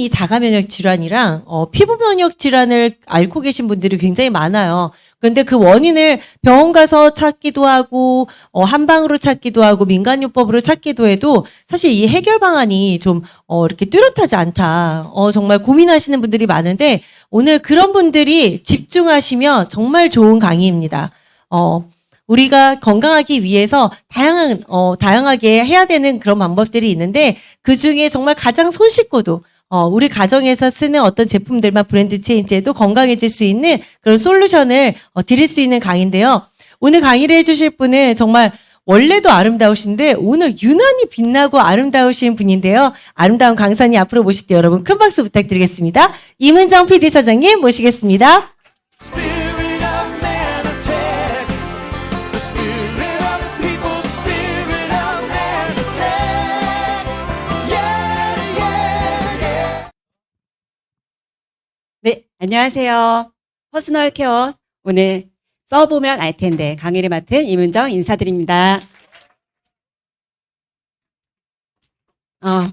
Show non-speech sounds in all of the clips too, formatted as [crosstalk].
이 자가 면역 질환이랑 어, 피부 면역 질환을 앓고 계신 분들이 굉장히 많아요. 그런데 그 원인을 병원 가서 찾기도 하고 어, 한방으로 찾기도 하고 민간요법으로 찾기도 해도 사실 이 해결 방안이 좀 어, 이렇게 뚜렷하지 않다. 어, 정말 고민하시는 분들이 많은데 오늘 그런 분들이 집중하시면 정말 좋은 강의입니다. 어, 우리가 건강하기 위해서 다양한 어 다양하게 해야 되는 그런 방법들이 있는데 그 중에 정말 가장 손쉽고도 어 우리 가정에서 쓰는 어떤 제품들만 브랜드 체인지에도 건강해질 수 있는 그런 솔루션을 어, 드릴 수 있는 강의인데요. 오늘 강의를 해주실 분은 정말 원래도 아름다우신데 오늘 유난히 빛나고 아름다우신 분인데요. 아름다운 강사님 앞으로 모실게요. 여러분 큰 박수 부탁드리겠습니다. 이문정 PD 사장님 모시겠습니다. 안녕하세요. 퍼스널 케어 오늘 써보면 알 텐데 강의를 맡은 이문정 인사드립니다. 어,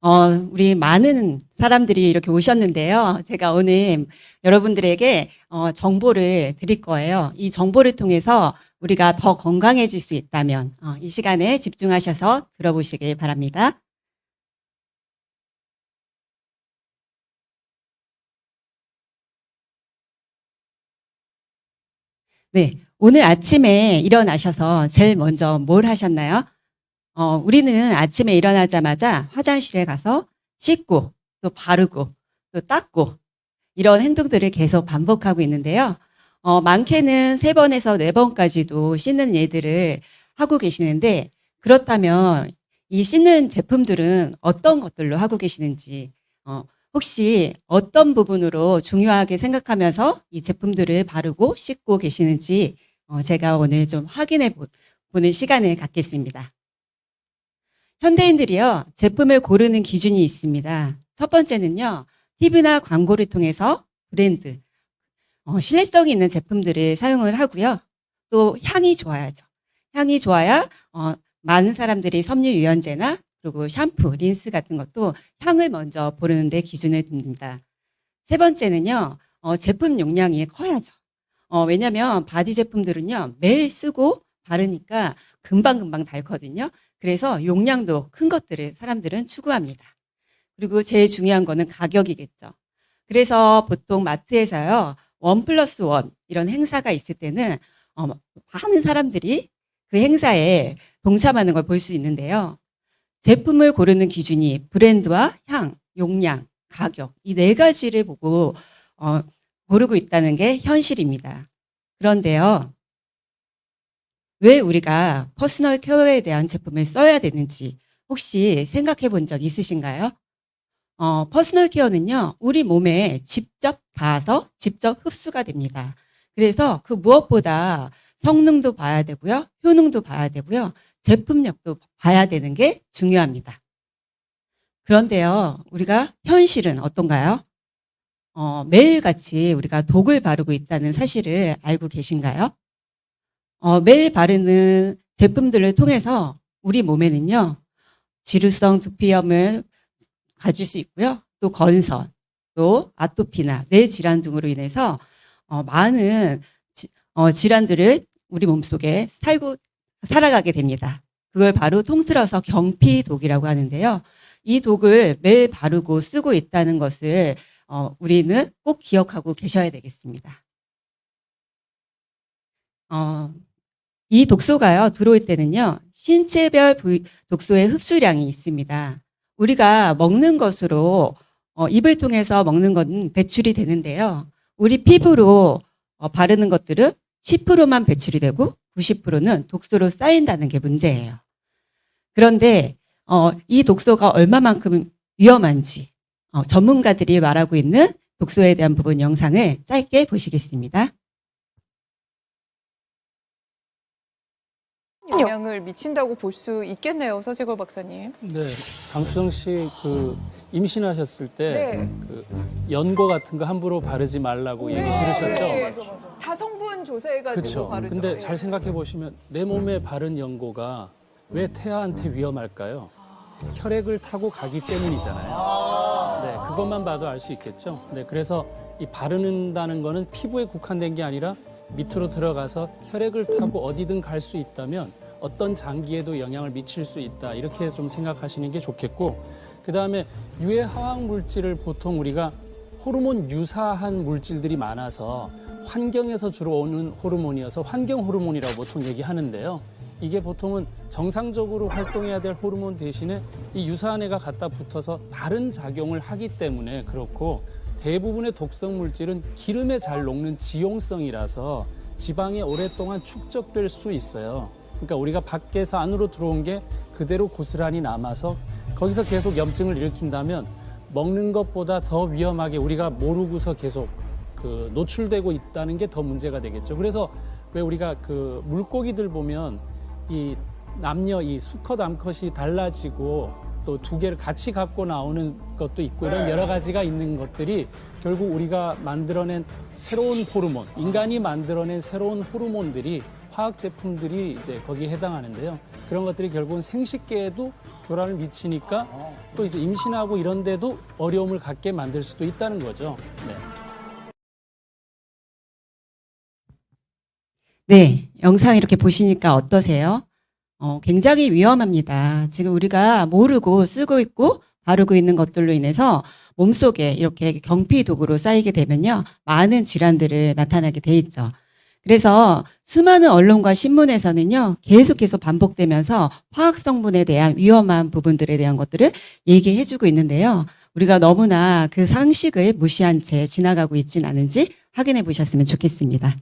어, 우리 많은 사람들이 이렇게 오셨는데요. 제가 오늘 여러분들에게 어, 정보를 드릴 거예요. 이 정보를 통해서 우리가 더 건강해질 수 있다면 어, 이 시간에 집중하셔서 들어보시길 바랍니다. 네, 오늘 아침에 일어나셔서 제일 먼저 뭘 하셨나요? 어, 우리는 아침에 일어나자마자 화장실에 가서 씻고 또 바르고 또 닦고 이런 행동들을 계속 반복하고 있는데요. 어, 많게는 세 번에서 네 번까지도 씻는 예들을 하고 계시는데 그렇다면 이 씻는 제품들은 어떤 것들로 하고 계시는지 어, 혹시 어떤 부분으로 중요하게 생각하면서 이 제품들을 바르고 씻고 계시는지 어, 제가 오늘 좀 확인해 보- 보는 시간을 갖겠습니다. 현대인들이요, 제품을 고르는 기준이 있습니다. 첫 번째는요, TV나 광고를 통해서 브랜드, 어, 신뢰성이 있는 제품들을 사용을 하고요. 또 향이 좋아야죠. 향이 좋아야 어, 많은 사람들이 섬유 유연제나 그리고 샴푸, 린스 같은 것도 향을 먼저 고르는 데 기준을 둡니다. 세 번째는요, 어, 제품 용량이 커야죠. 어, 왜냐면 바디 제품들은요, 매일 쓰고 바르니까 금방금방 닳거든요. 그래서 용량도 큰 것들을 사람들은 추구합니다. 그리고 제일 중요한 거는 가격이겠죠. 그래서 보통 마트에서요, 원 플러스 원 이런 행사가 있을 때는 어, 많은 사람들이 그 행사에 동참하는 걸 볼 수 있는데요. 제품을 고르는 기준이 브랜드와 향, 용량, 가격 이 네 가지를 보고 어, 고르고 있다는 게 현실입니다. 그런데요. 왜 우리가 퍼스널 케어에 대한 제품을 써야 되는지 혹시 생각해 본 적 있으신가요? 어, 퍼스널 케어는요, 우리 몸에 직접 닿아서 직접 흡수가 됩니다. 그래서 그 무엇보다 성능도 봐야 되고요, 효능도 봐야 되고요, 제품력도 봐야 되는 게 중요합니다. 그런데요, 우리가 현실은 어떤가요? 어, 매일같이 우리가 독을 바르고 있다는 사실을 알고 계신가요? 어, 매일 바르는 제품들을 통해서 우리 몸에는요, 지루성 두피염을 가질 수 있고요. 또 건선, 또 아토피나 뇌 질환 등으로 인해서 어, 많은 지- 어, 질환들을 우리 몸속에 살고 살아가게 됩니다. 그걸 바로 통틀어서 경피독이라고 하는데요. 이 독을 매일 바르고 쓰고 있다는 것을 어, 우리는 꼭 기억하고 계셔야 되겠습니다. 어, 이 독소가요 들어올 때는요 신체별 독소의 흡수량이 있습니다. 우리가 먹는 것으로 어, 입을 통해서 먹는 건 배출이 되는데요. 우리 피부로 어, 바르는 것들은 10%만 배출이 되고 90%는 독소로 쌓인다는 게 문제예요. 그런데 어, 이 독소가 얼마만큼 위험한지 어, 전문가들이 말하고 있는 독소에 대한 부분 영상을 짧게 보시겠습니다. 영향을 미친다고 볼 수 있겠네요, 서재걸 박사님. 네, 강수정 씨 그 임신하셨을 때 네. 그 연고 같은 거 함부로 바르지 말라고 얘기 들으셨죠? 네. 다 성분 조사해가지고 그렇죠. 바르죠. 근데 네. 잘 생각해 보시면 내 몸에 바른 연고가 왜 태아한테 위험할까요? 혈액을 타고 가기 때문이잖아요. 그것만 봐도 알 수 있겠죠. 네, 그래서 이 바르는다는 거는 피부에 국한된 게 아니라 밑으로 들어가서 혈액을 타고 어디든 갈 수 있다면 어떤 장기에도 영향을 미칠 수 있다. 이렇게 좀 생각하시는 게 좋겠고, 그 다음에 유해 화학 물질을 보통 우리가 호르몬 유사한 물질들이 많아서 환경에서 주로 오는 호르몬이어서 환경 호르몬이라고 보통 얘기하는데요. 이게 보통은 정상적으로 활동해야 될 호르몬 대신에 이 유사한 애가 갖다 붙어서 다른 작용을 하기 때문에 그렇고 대부분의 독성 물질은 기름에 잘 녹는 지용성이라서 지방에 오랫동안 축적될 수 있어요. 그러니까 우리가 밖에서 안으로 들어온 게 그대로 고스란히 남아서 거기서 계속 염증을 일으킨다면 먹는 것보다 더 위험하게 우리가 모르고서 계속 그 노출되고 있다는 게 더 문제가 되겠죠. 그래서 왜 우리가 그 물고기들 보면 이 남녀 이 수컷 암컷이 달라지고 또 두 개를 같이 갖고 나오는 것도 있고 이런 여러 가지가 있는 것들이 결국 우리가 만들어낸 새로운 호르몬, 인간이 만들어낸 새로운 호르몬들이 화학 제품들이 이제 거기에 해당하는데요. 그런 것들이 결국은 생식계에도 교란을 미치니까 또 이제 임신하고 이런 데도 어려움을 갖게 만들 수도 있다는 거죠. 네. 네, 영상 이렇게 보시니까 어떠세요? 어, 굉장히 위험합니다. 지금 우리가 모르고 쓰고 있고 바르고 있는 것들로 인해서 몸속에 이렇게 경피독으로 쌓이게 되면요. 많은 질환들을 나타나게 돼 있죠. 그래서 수많은 언론과 신문에서는요. 계속해서 반복되면서 화학 성분에 대한 위험한 부분들에 대한 것들을 얘기해 주고 있는데요. 우리가 너무나 그 상식을 무시한 채 지나가고 있진 않은지 확인해 보셨으면 좋겠습니다.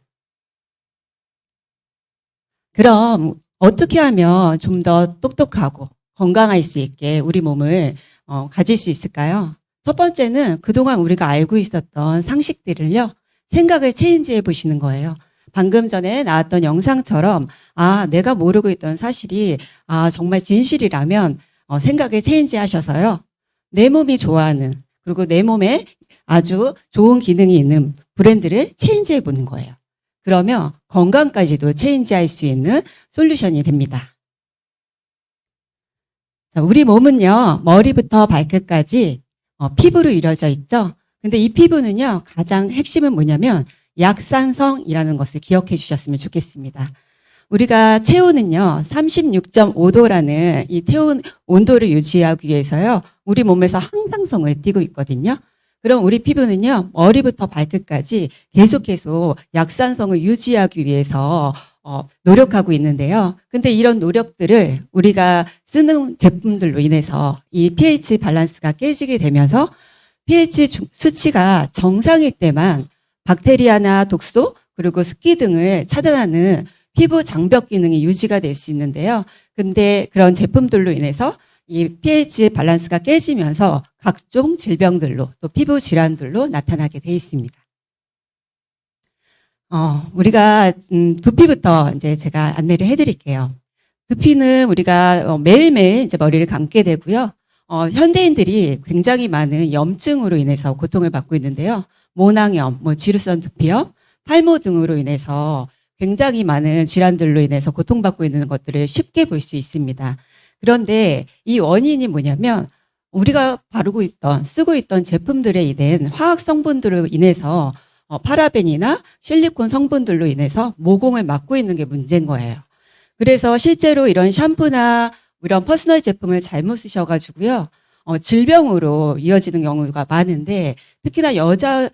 그럼 어떻게 하면 좀 더 똑똑하고 건강할 수 있게 우리 몸을 어, 가질 수 있을까요? 첫 번째는 그동안 우리가 알고 있었던 상식들을요, 생각을 체인지해 보시는 거예요. 방금 전에 나왔던 영상처럼, 아, 내가 모르고 있던 사실이, 아, 정말 진실이라면, 어, 생각을 체인지 하셔서요, 내 몸이 좋아하는, 그리고 내 몸에 아주 좋은 기능이 있는 브랜드를 체인지해 보는 거예요. 그러면 건강까지도 체인지할 수 있는 솔루션이 됩니다. 자, 우리 몸은요, 머리부터 발끝까지 어, 피부로 이루어져 있죠. 근데 이 피부는요, 가장 핵심은 뭐냐면 약산성이라는 것을 기억해 주셨으면 좋겠습니다. 우리가 체온은요, 36.5도라는 이 체온 온도를 유지하기 위해서요, 우리 몸에서 항상성을 띠고 있거든요. 그럼 우리 피부는요, 머리부터 발끝까지 계속해서 약산성을 유지하기 위해서 어, 노력하고 있는데요. 근데 이런 노력들을 우리가 쓰는 제품들로 인해서 이 pH 밸런스가 깨지게 되면서 pH 주- 수치가 정상일 때만 박테리아나 독소 그리고 습기 등을 차단하는 피부 장벽 기능이 유지가 될 수 있는데요. 근데 그런 제품들로 인해서 이 pH 밸런스가 깨지면서 각종 질병들로 또 피부 질환들로 나타나게 돼 있습니다. 어, 우리가 음, 두피부터 이제 제가 안내를 해드릴게요. 두피는 우리가 어, 매일매일 이제 머리를 감게 되고요. 어, 현대인들이 굉장히 많은 염증으로 인해서 고통을 받고 있는데요. 모낭염, 뭐 지루성 두피염, 탈모 등으로 인해서 굉장히 많은 질환들로 인해서 고통받고 있는 것들을 쉽게 볼 수 있습니다. 그런데 이 원인이 뭐냐면 우리가 바르고 있던 쓰고 있던 제품들에 있는 화학 성분들로 인해서 어, 파라벤이나 실리콘 성분들로 인해서 모공을 막고 있는 게 문제인 거예요. 그래서 실제로 이런 샴푸나 이런 퍼스널 제품을 잘못 쓰셔가지고요, 어, 질병으로 이어지는 경우가 많은데 특히나 여자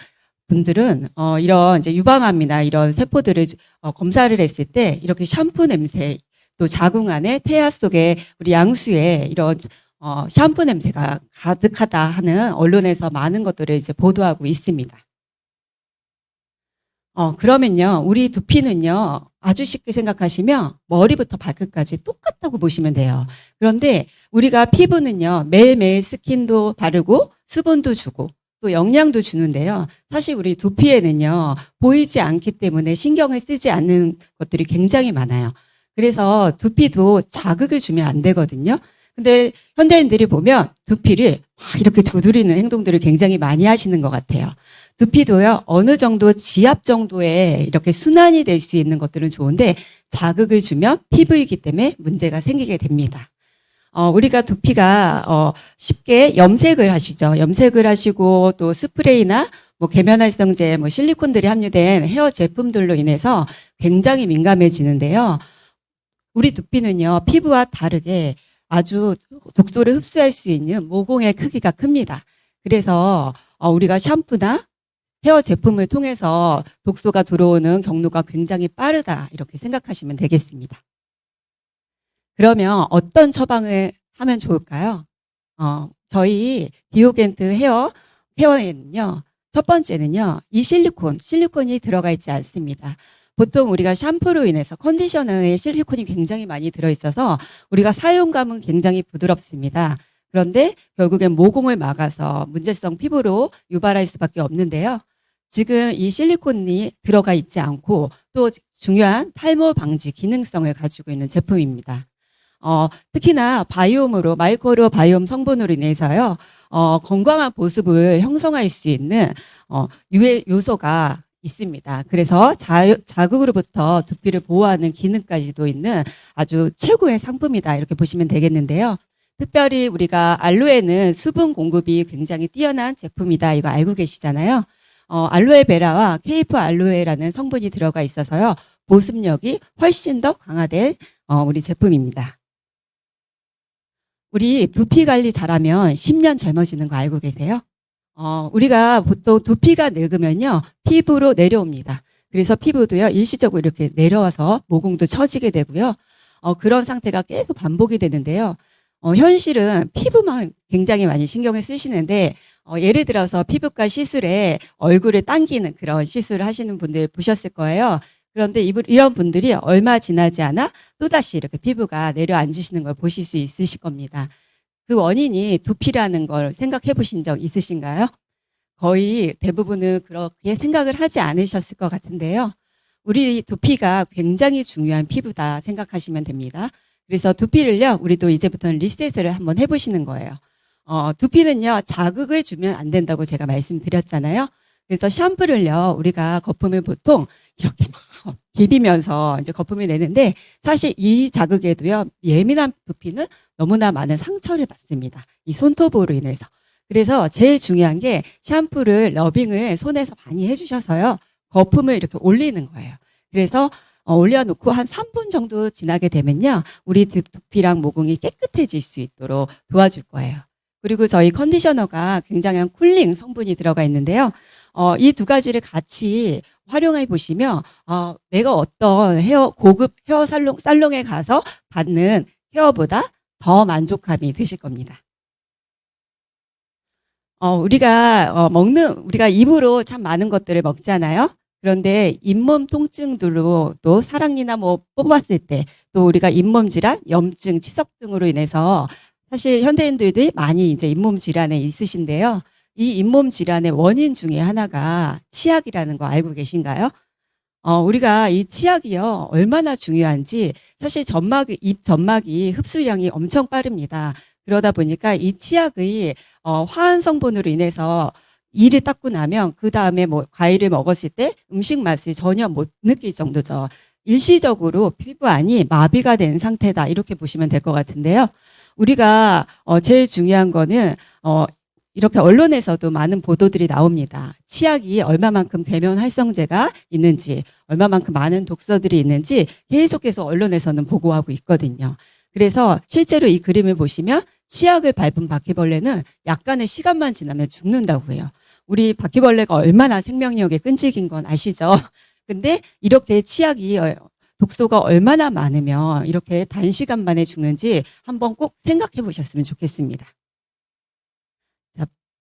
분들은 어, 이런 이제 유방암이나 이런 세포들을 어, 검사를 했을 때 이렇게 샴푸 냄새 또 자궁 안에 태아 속에 우리 양수에 이런 어, 샴푸 냄새가 가득하다 하는 언론에서 많은 것들을 이제 보도하고 있습니다. 어, 그러면요, 우리 두피는요, 아주 쉽게 생각하시면 머리부터 발끝까지 똑같다고 보시면 돼요. 그런데 우리가 피부는요, 매일매일 스킨도 바르고 수분도 주고 또 영양도 주는데요. 사실 우리 두피에는요, 보이지 않기 때문에 신경을 쓰지 않는 것들이 굉장히 많아요. 그래서 두피도 자극을 주면 안 되거든요. 근데 현대인들이 보면 두피를 막 이렇게 두드리는 행동들을 굉장히 많이 하시는 것 같아요. 두피도요, 어느 정도 지압 정도의 이렇게 순환이 될 수 있는 것들은 좋은데 자극을 주면 피부이기 때문에 문제가 생기게 됩니다. 어, 우리가 두피가 어, 쉽게 염색을 하시죠. 염색을 하시고 또 스프레이나 뭐 계면활성제, 뭐 실리콘들이 함유된 헤어 제품들로 인해서 굉장히 민감해지는데요. 우리 두피는요, 피부와 다르게 아주 독소를 흡수할 수 있는 모공의 크기가 큽니다. 그래서 어, 우리가 샴푸나 헤어 제품을 통해서 독소가 들어오는 경로가 굉장히 빠르다 이렇게 생각하시면 되겠습니다. 그러면 어떤 처방을 하면 좋을까요? 어, 저희 디오겐트 헤어 헤어에는요. 첫 번째는요. 이 실리콘, 실리콘이 들어가 있지 않습니다. 보통 우리가 샴푸로 인해서 컨디셔너에 실리콘이 굉장히 많이 들어 있어서 우리가 사용감은 굉장히 부드럽습니다. 그런데 결국엔 모공을 막아서 문제성 피부로 유발할 수밖에 없는데요. 지금 이 실리콘이 들어가 있지 않고 또 중요한 탈모 방지 기능성을 가지고 있는 제품입니다. 어, 특히나 바이옴으로 마이크로 바이옴 성분으로 인해서요. 어, 건강한 보습을 형성할 수 있는 어, 유해 요소가 있습니다. 그래서 자, 자극으로부터 두피를 보호하는 기능까지도 있는 아주 최고의 상품이다 이렇게 보시면 되겠는데요. 특별히 우리가 알로에는 수분 공급이 굉장히 뛰어난 제품이다 이거 알고 계시잖아요. 어, 알로에 베라와 케이프 알로에라는 성분이 들어가 있어서요. 보습력이 훨씬 더 강화된 어, 우리 제품입니다. 우리 두피 관리 잘하면 10년 젊어지는 거 알고 계세요? 어, 우리가 보통 두피가 늙으면요, 피부로 내려옵니다. 그래서 피부도요, 일시적으로 이렇게 내려와서 모공도 처지게 되고요. 어, 그런 상태가 계속 반복이 되는데요. 어, 현실은 피부만 굉장히 많이 신경을 쓰시는데, 어, 예를 들어서 피부과 시술에 얼굴을 당기는 그런 시술을 하시는 분들 보셨을 거예요. 그런데 이- 이런 분들이 얼마 지나지 않아 또다시 이렇게 피부가 내려앉으시는 걸 보실 수 있으실 겁니다. 그 원인이 두피라는 걸 생각해 보신 적 있으신가요? 거의 대부분은 그렇게 생각을 하지 않으셨을 것 같은데요. 우리 두피가 굉장히 중요한 피부다 생각하시면 됩니다. 그래서 두피를요, 우리도 이제부터는 리셋을 한번 해보시는 거예요. 어, 두피는요, 자극을 주면 안 된다고 제가 말씀드렸잖아요. 그래서 샴푸를요, 우리가 거품을 보통 이렇게 막 비비면서 이제 거품을 내는데 사실 이 자극에도요, 예민한 두피는 너무나 많은 상처를 받습니다. 이 손톱으로 인해서. 그래서 제일 중요한 게 샴푸를 러빙을 손에서 많이 해주셔서요. 거품을 이렇게 올리는 거예요. 그래서 어, 올려놓고 한 3분 정도 지나게 되면요. 우리 두- 두피랑 모공이 깨끗해질 수 있도록 도와줄 거예요. 그리고 저희 컨디셔너가 굉장한 쿨링 성분이 들어가 있는데요. 어, 이 두 가지를 같이 활용해 보시면 어, 내가 어떤 헤어 고급 헤어 살롱 살롱에 가서 받는 헤어보다 더 만족감이 드실 겁니다. 어, 우리가 어, 먹는 우리가 입으로 참 많은 것들을 먹잖아요. 그런데 잇몸 통증들로 또 사랑니나 뭐 뽑았을 때 또 우리가 잇몸 질환, 염증, 치석 등으로 인해서 사실 현대인들이 많이 이제 잇몸 질환에 있으신데요. 이 잇몸 질환의 원인 중에 하나가 치약이라는 거 알고 계신가요? 어, 우리가 이 치약이요, 얼마나 중요한지 사실 점막이, 입 점막이 흡수량이 엄청 빠릅니다. 그러다 보니까 이 치약의 어, 화한 성분으로 인해서 이를 닦고 나면 그 다음에 뭐 과일을 먹었을 때 음식 맛을 전혀 못 느낄 정도죠. 일시적으로 피부 안이 마비가 된 상태다 이렇게 보시면 될 것 같은데요. 우리가 어, 제일 중요한 거는 어, 이렇게 언론에서도 많은 보도들이 나옵니다. 치약이 얼마만큼 계면 활성제가 있는지, 얼마만큼 많은 독소들이 있는지 계속해서 언론에서는 보고하고 있거든요. 그래서 실제로 이 그림을 보시면 치약을 밟은 바퀴벌레는 약간의 시간만 지나면 죽는다고 해요. 우리 바퀴벌레가 얼마나 생명력에 끈질긴 건 아시죠? [laughs] 근데 이렇게 치약이 어, 독소가 얼마나 많으면 이렇게 단시간 만에 죽는지 한번 꼭 생각해 보셨으면 좋겠습니다.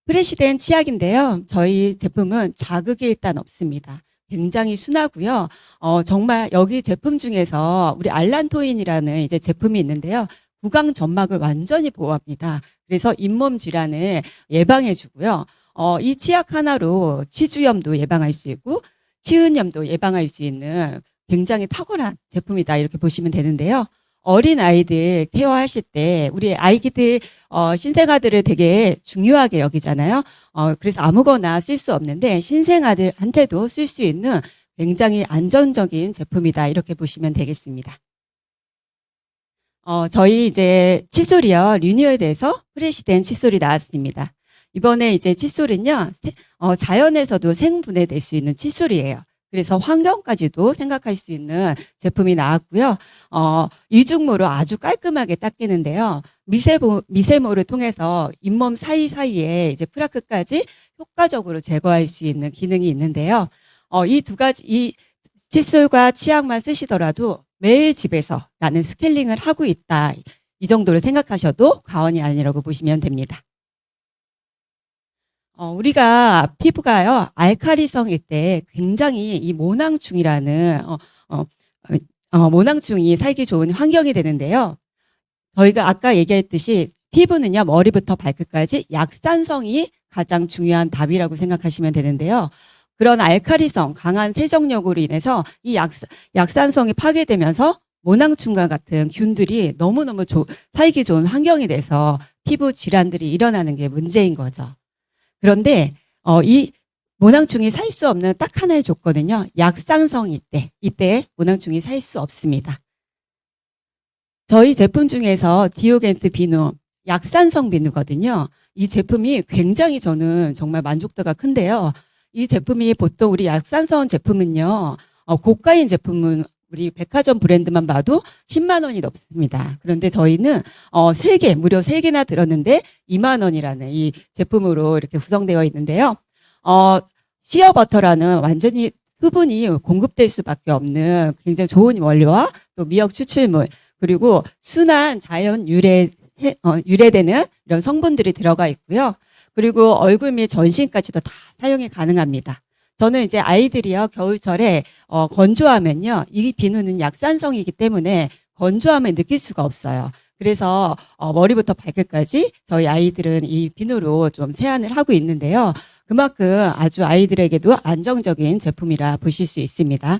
자, 프레시된 치약인데요. 저희 제품은 자극이 일단 없습니다. 굉장히 순하고요. 어, 정말 여기 제품 중에서 우리 알란토인이라는 이제 제품이 있는데요. 구강 점막을 완전히 보호합니다. 그래서 잇몸 질환을 예방해 주고요. 어, 이 치약 하나로 치주염도 예방할 수 있고 치은염도 예방할 수 있는 굉장히 탁월한 제품이다 이렇게 보시면 되는데요. 어린 아이들 케어하실 때 우리 아이들 어, 신생아들을 되게 중요하게 여기잖아요. 어, 그래서 아무거나 쓸 수 없는데 신생아들한테도 쓸 수 있는 굉장히 안전적인 제품이다 이렇게 보시면 되겠습니다. 어, 저희 이제 칫솔이요. 리뉴얼 돼서 프레시된 칫솔이 나왔습니다. 이번에 이제 칫솔은요. 세- 어, 자연에서도 생분해될 수 있는 칫솔이에요. 그래서 환경까지도 생각할 수 있는 제품이 나왔고요. 어, 이중모로 아주 깔끔하게 닦이는데요. 미세모, 미세모를 통해서 잇몸 사이사이에 이제 프라크까지 효과적으로 제거할 수 있는 기능이 있는데요. 어, 이 두 가지, 이 칫솔과 치약만 쓰시더라도 매일 집에서 나는 스케일링을 하고 있다. 이 정도로 생각하셔도 과언이 아니라고 보시면 됩니다. 어, 우리가 피부가요, 알카리성일 때 굉장히 이 모낭충이라는, 어, 어, 어, 어, 모낭충이 살기 좋은 환경이 되는데요. 저희가 아까 얘기했듯이 피부는요, 머리부터 발끝까지 약산성이 가장 중요한 답이라고 생각하시면 되는데요. 그런 알카리성, 강한 세정력으로 인해서 이 약, 약산성이 파괴되면서 모낭충과 같은 균들이 너무너무 조- 살기 좋은 환경이 돼서 피부 질환들이 일어나는 게 문제인 거죠. 그런데 어, 이 모낭충이 살 수 없는 딱 하나의 조건은요. 약산성일 때, 이때 모낭충이 살 수 없습니다. 저희 제품 중에서 디오겐트 비누, 약산성 비누거든요. 이 제품이 굉장히 저는 정말 만족도가 큰데요. 이 제품이 보통 우리 약산성 제품은요, 어, 고가인 제품은 우리 백화점 브랜드만 봐도 10만 원이 넘습니다. 그런데 저희는 어, 3개, 무려 3개나 들었는데 2만 원이라는 이 제품으로 이렇게 구성되어 있는데요. 어, 시어 버터라는 완전히 수분이 공급될 수밖에 없는 굉장히 좋은 원료와 또 미역 추출물 그리고 순한 자연 유래 어, 유래되는 이런 성분들이 들어가 있고요. 그리고 얼굴 및 전신까지도 다 사용이 가능합니다. 저는 이제 아이들이요 겨울철에 어, 건조하면요 이 비누는 약산성이기 때문에 건조함을 느낄 수가 없어요. 그래서 어, 머리부터 발끝까지 저희 아이들은 이 비누로 좀 세안을 하고 있는데요. 그만큼 아주 아이들에게도 안정적인 제품이라 보실 수 있습니다.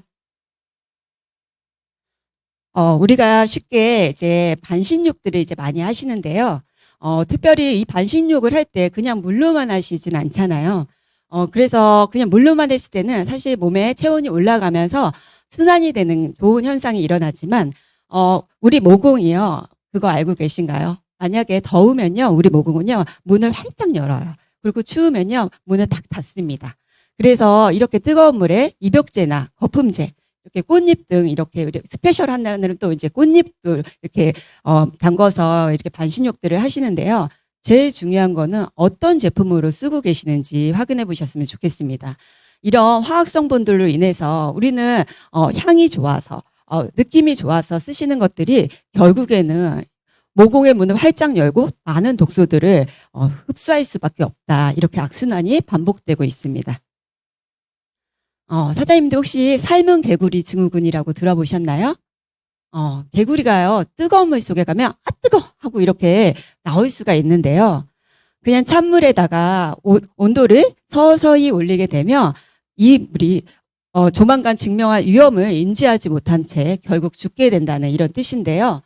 어, 우리가 쉽게 이제 반신욕들을 이제 많이 하시는데요. 어, 특별히 이 반신욕을 할 때 그냥 물로만 하시진 않잖아요. 어, 그래서 그냥 물로만 했을 때는 사실 몸에 체온이 올라가면서 순환이 되는 좋은 현상이 일어나지만, 어, 우리 모공이요. 그거 알고 계신가요? 만약에 더우면요. 우리 모공은요. 문을 활짝 열어요. 그리고 추우면요. 문을 탁 닫습니다. 그래서 이렇게 뜨거운 물에 입욕제나 거품제, 이렇게 꽃잎 등 이렇게 스페셜 한 날은 또 이제 꽃잎을 이렇게 어, 담궈서 이렇게 반신욕들을 하시는데요. 제일 중요한 거는 어떤 제품으로 쓰고 계시는지 확인해 보셨으면 좋겠습니다. 이런 화학 성분들로 인해서 우리는 어, 향이 좋아서 어, 느낌이 좋아서 쓰시는 것들이 결국에는 모공의 문을 활짝 열고 많은 독소들을 어, 흡수할 수밖에 없다. 이렇게 악순환이 반복되고 있습니다. 어, 사장님도 혹시 삶은 개구리 증후군이라고 들어보셨나요? 어, 개구리가요, 뜨거운 물 속에 가면, 아, 뜨거! 하고 이렇게 나올 수가 있는데요. 그냥 찬물에다가 오- 온도를 서서히 올리게 되면 이 물이 어, 조만간 증명할 위험을 인지하지 못한 채 결국 죽게 된다는 이런 뜻인데요.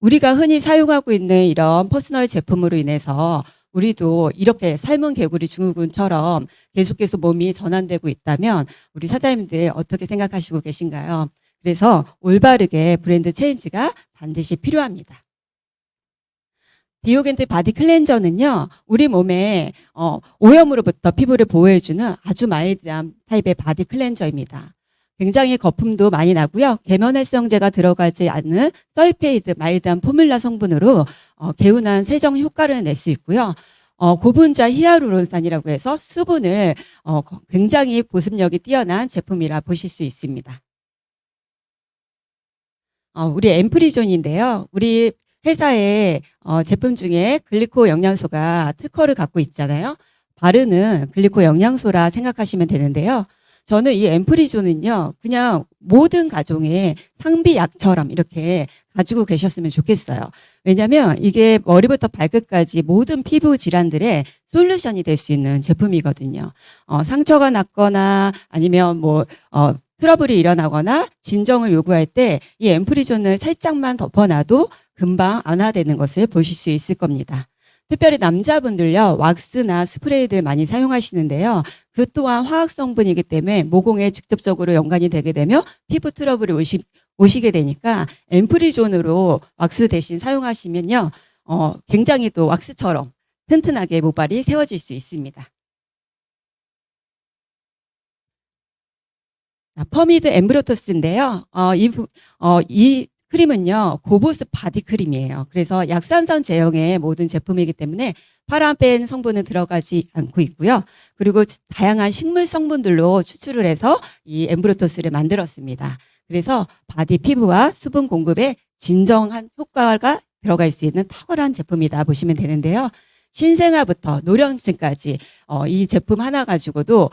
우리가 흔히 사용하고 있는 이런 퍼스널 제품으로 인해서 우리도 이렇게 삶은 개구리 증후군처럼 계속해서 몸이 전환되고 있다면 우리 사장님들 어떻게 생각하시고 계신가요? 그래서 올바르게 브랜드 체인지가 반드시 필요합니다. 디오겐트 바디 클렌저는요, 우리 몸에 어, 오염으로부터 피부를 보호해주는 아주 마일드한 타입의 바디 클렌저입니다. 굉장히 거품도 많이 나고요. 계면활성제가 들어가지 않는 서이페이드 마일드한 포뮬라 성분으로 어, 개운한 세정 효과를 낼 수 있고요. 어, 고분자 히아루론산이라고 해서 수분을 어, 거- 굉장히 보습력이 뛰어난 제품이라 보실 수 있습니다. 어, 우리 엠프리존인데요. 우리 회사의 어, 제품 중에 글리코 영양소가 특허를 갖고 있잖아요. 바르는 글리코 영양소라 생각하시면 되는데요. 저는 이 엠프리존은요, 그냥 모든 가정의 상비 약처럼 이렇게 가지고 계셨으면 좋겠어요. 왜냐면 이게 머리부터 발끝까지 모든 피부 질환들의 솔루션이 될 수 있는 제품이거든요. 어, 상처가 났거나 아니면 뭐, 어, 트러블이 일어나거나 진정을 요구할 때이 엠프리존을 살짝만 덮어놔도 금방 안화되는 것을 보실 수 있을 겁니다. 특별히 남자분들요, 왁스나 스프레이들 많이 사용하시는데요. 그 또한 화학 성분이기 때문에 모공에 직접적으로 연관이 되게 되며 피부 트러블이 오시, 오시게 되니까 앰프리존으로 왁스 대신 사용하시면요, 어, 굉장히 또 왁스처럼 튼튼하게 모발이 세워질 수 있습니다. 자, 퍼미드 엠브로토스인데요. 어, 이, 부- 어, 이 크림은요, 고보습 바디 크림이에요. 그래서 약산성 제형의 모든 제품이기 때문에 파라벤 성분은 들어가지 않고 있고요. 그리고 다양한 식물 성분들로 추출을 해서 이 엠브로토스를 만들었습니다. 그래서 바디 피부와 수분 공급에 진정한 효과가 들어갈 수 있는 탁월한 제품이다 보시면 되는데요. 신생아부터 노령층까지 어, 이 제품 하나 가지고도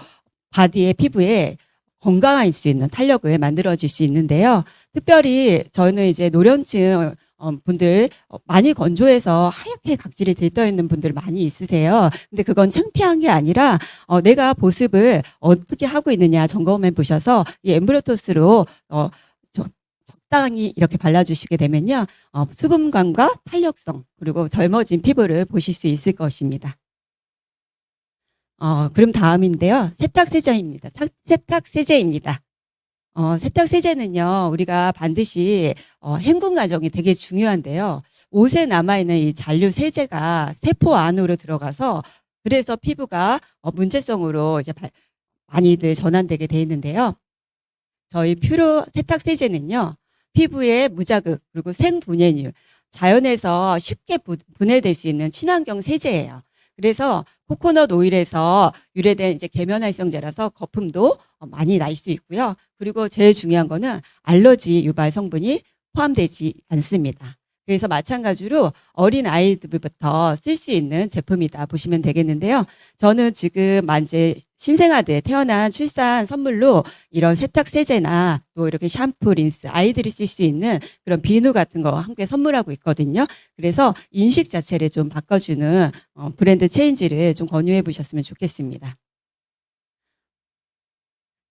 바디의 피부에 건강할 수 있는 탄력을 만들어줄 수 있는데요. 특별히 저는 이제 노령층 어, 분들 어, 많이 건조해서 하얗게 각질이 들떠 있는 분들 많이 있으세요. 근데 그건 창피한 게 아니라 어, 내가 보습을 어떻게 하고 있느냐 점검해 보셔서 이 엠브로토스로 어, 저- 적당히 이렇게 발라주시게 되면요, 어, 수분감과 탄력성 그리고 젊어진 피부를 보실 수 있을 것입니다. 어, 그럼 다음인데요. 세탁세제입니다. 사- 세탁세제입니다. 어, 세탁세제는요, 우리가 반드시, 어, 헹군 과정이 되게 중요한데요. 옷에 남아있는 이 잔류 세제가 세포 안으로 들어가서 그래서 피부가 어, 문제성으로 이제 발- 많이들 전환되게 돼 있는데요. 저희 퓨로 세탁세제는요, 피부에 무자극, 그리고 생분해율, 자연에서 쉽게 부- 분해될 수 있는 친환경 세제예요. 그래서 코코넛 오일에서 유래된 이제 계면활성제라서 거품도 어, 많이 날 수 있고요. 그리고 제일 중요한 거는 알러지 유발 성분이 포함되지 않습니다. 그래서 마찬가지로 어린 아이들부터 쓸 수 있는 제품이다 보시면 되겠는데요. 저는 지금 이제 신생아들 태어난 출산 선물로 이런 세탁 세제나 또 이렇게 샴푸, 린스 아이들이 쓸 수 있는 그런 비누 같은 거 함께 선물하고 있거든요. 그래서 인식 자체를 좀 바꿔주는 어, 브랜드 체인지를 좀 권유해 보셨으면 좋겠습니다.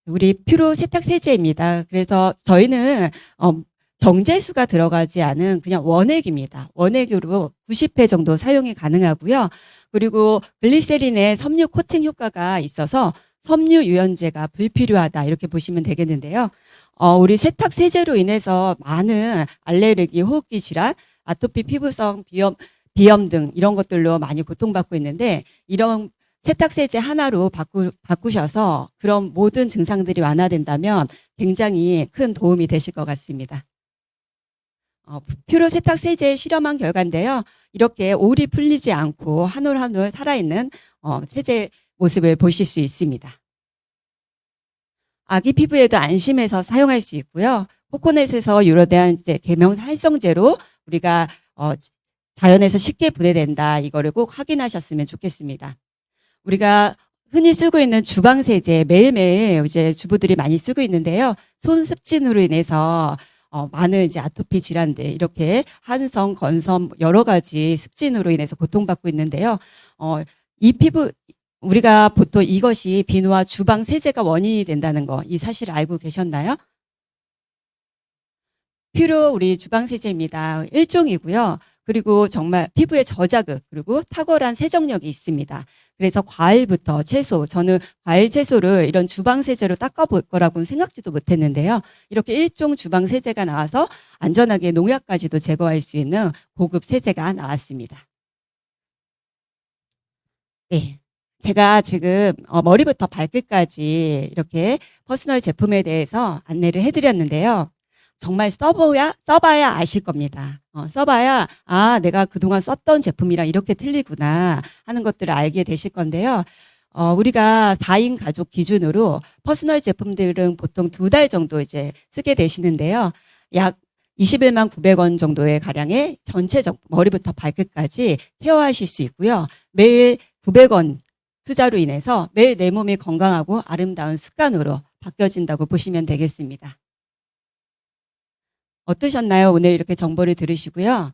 우리 퓨로 세탁 세제입니다. 그래서 저희는 어, 정제수가 들어가지 않은 그냥 원액입니다. 원액으로 90회 정도 사용이 가능하고요. 그리고 글리세린의 섬유 코팅 효과가 있어서 섬유 유연제가 불필요하다 이렇게 보시면 되겠는데요. 어, 우리 세탁 세제로 인해서 많은 알레르기, 호흡기 질환, 아토피 피부성 비염, 비염 등 이런 것들로 많이 고통받고 있는데 이런 세탁 세제 하나로 바꾸, 바꾸셔서 그런 모든 증상들이 완화된다면 굉장히 큰 도움이 되실 것 같습니다. 어, 퓨로 세탁 세제 실험한 결과인데요. 이렇게 올이 풀리지 않고 한 올 한 올 살아있는 어, 세제 모습을 보실 수 있습니다. 아기 피부에도 안심해서 사용할 수 있고요. 코코넛에서 유래된 이제 계명 활성제로 우리가 어, 자연에서 쉽게 분해된다. 이거를 꼭 확인하셨으면 좋겠습니다. 우리가 흔히 쓰고 있는 주방 세제 매일매일 이제 주부들이 많이 쓰고 있는데요. 손 습진으로 인해서 어, 많은 이제 아토피 질환들 이렇게 한성, 건섬 여러 가지 습진으로 인해서 고통받고 있는데요. 어, 이 피부 우리가 보통 이것이 비누와 주방 세제가 원인이 된다는 거 이 사실 알고 계셨나요? 퓨로 우리 주방 세제입니다. 일종이고요. 그리고 정말 피부에 저자극 그리고 탁월한 세정력이 있습니다. 그래서 과일부터 채소 저는 과일 채소를 이런 주방 세제로 닦아볼 거라고는 생각지도 못했는데요. 이렇게 일종 주방 세제가 나와서 안전하게 농약까지도 제거할 수 있는 고급 세제가 나왔습니다. 네. 제가 지금 어, 머리부터 발끝까지 이렇게 퍼스널 제품에 대해서 안내를 해드렸는데요. 정말 써봐야, 써봐야 아실 겁니다. 어, 써봐야, 아, 내가 그동안 썼던 제품이랑 이렇게 틀리구나 하는 것들을 알게 되실 건데요. 어, 우리가 4인 가족 기준으로 퍼스널 제품들은 보통 두 달 정도 이제 쓰게 되시는데요. 약 21만 900원 정도의 가량의 전체적 머리부터 발끝까지 케어하실 수 있고요. 매일 900원 투자로 인해서 매일 내 몸이 건강하고 아름다운 습관으로 바뀌어진다고 보시면 되겠습니다. 어떠셨나요? 오늘 이렇게 정보를 들으시고요.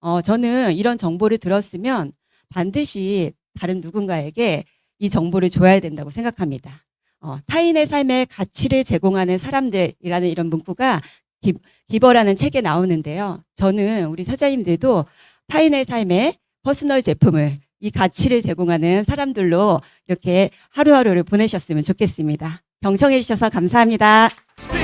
어, 저는 이런 정보를 들었으면 반드시 다른 누군가에게 이 정보를 줘야 된다고 생각합니다. 어, 타인의 삶에 가치를 제공하는 사람들이라는 이런 문구가 기, 기버라는 책에 나오는데요. 저는 우리 사장님들도 타인의 삶에 퍼스널 제품을 이 가치를 제공하는 사람들로 이렇게 하루하루를 보내셨으면 좋겠습니다. 경청해 주셔서 감사합니다. Spirit